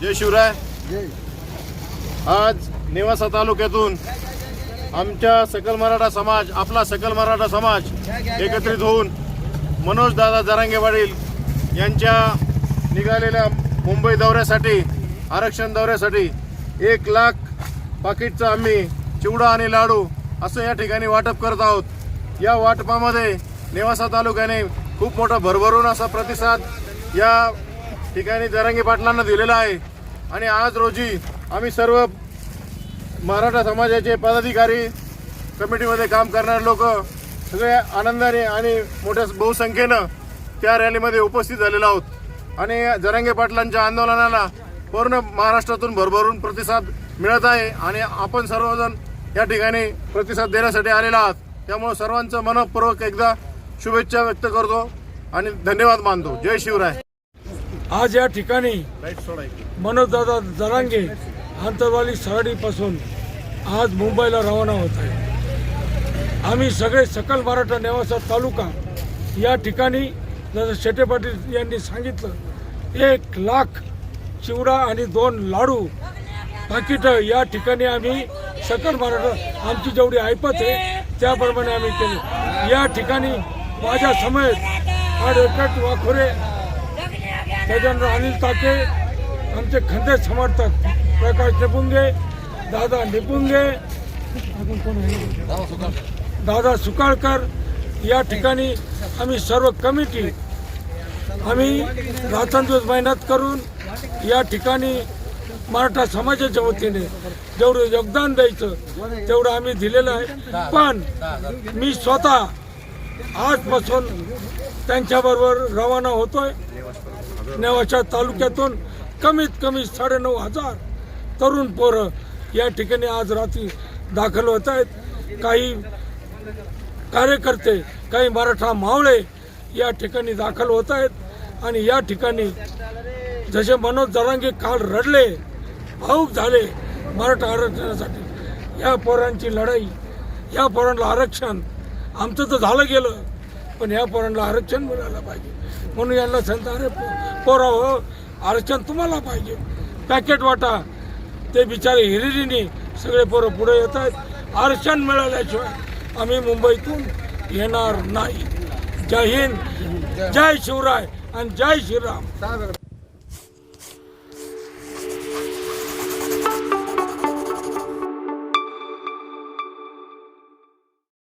जय शिवराय. आज नेवासा तालुक्यातून आमच्या सकल मराठा समाज आपला सकल मराठा समाज एकत्रित होऊन मनोज दादा जरांगे वडील यांच्या निघालेल्या मुंबई दौऱ्यासाठी आरक्षण दौऱ्यासाठी एक लाख पाकिटचं आम्ही चिवडा आणि लाडू असं या ठिकाणी वाटप करत आहोत. या वाटपामध्ये नेवासा तालुक्याने खूप मोठा भरभरून असा प्रतिसाद या ठिकाणी जरांगे पाटलांना दिलेला आहे. आणि आज रोजी आम्ही सर्व मराठा समाजाचे पदाधिकारी कमिटीमध्ये काम करणारे लोक सगळे आनंदाने आणि मोठ्या बहुसंख्येनं त्या रॅलीमध्ये उपस्थित झालेलो आहोत. आणि जरांगे पाटलांच्या आंदोलनाला पूर्ण महाराष्ट्रातून भरभरून प्रतिसाद मिळत आहे आणि आपण सर्वजण या ठिकाणी प्रतिसाद देण्यासाठी आलेला आहात. त्यामुळे सर्वांचं मनपूर्वक एकदा शुभेच्छा व्यक्त करतो आणि धन्यवाद मानतो. जय शिवराय. आज या ठिकाणी मनोजदादा जरांगे आंतरवाली सरडीपासून आज मुंबईला रवाना होत आहे. आम्ही सगळे सकल मराठा नेवासा तालुका या ठिकाणी जसं शेटे पाटील यांनी सांगितलं एक लाख चिवडा आणि दोन लाडू पाकिट या ठिकाणी आम्ही सकल मराठा आमची जेवढी ऐपत आहे त्याप्रमाणे आम्ही केली. या ठिकाणी माझ्या समेत ॲडव्होकेट वाखोरे त्याच्यानंतर अनिल ताके आमचे खंदे समर्थक प्रकाश निपुंगे दादा निपुंगे अजून कोण आहे? दादा सुकाळकर या ठिकाणी आम्ही सर्व कमिटी आम्ही रात्रंदिवस मेहनत करून या ठिकाणी मराठा समाजाच्या वतीने जेवढं योगदान द्यायचं तेवढं आम्ही दिलेलं आहे पण मी स्वतः आजपासून त्यांच्याबरोबर रवाना होतोय नेवाशा तालुक्यातून कमीत कमी साडेनऊ हजार तरुण पोरं या ठिकाणी आज रात्री दाखल होत आहेत. काही कार्यकर्ते काही मराठा मावळे या ठिकाणी दाखल होत आहेत. आणि या ठिकाणी जसे मनोज जरांगे काल रडले भाऊक झाले मराठा आरक्षणासाठी. या पोरांची लढाई या पोरांना आरक्षण आमचं तर झालं गेलं. पण या पोरांना आरक्षण मिळालं पाहिजे. म्हणून यांना सांगता अरे पो- पोरा हो आरक्षण तुम्हाला पाहिजे. पॅकेट वाटा. ते बिचारे हिरिरीने सगळे पोरं पुढे येत आहेत आरक्षण मिळाल्याशिवाय आम्ही मुंबईतून येणार नाही. जय हिंद. जय शिवराय आणि जय श्रीराम.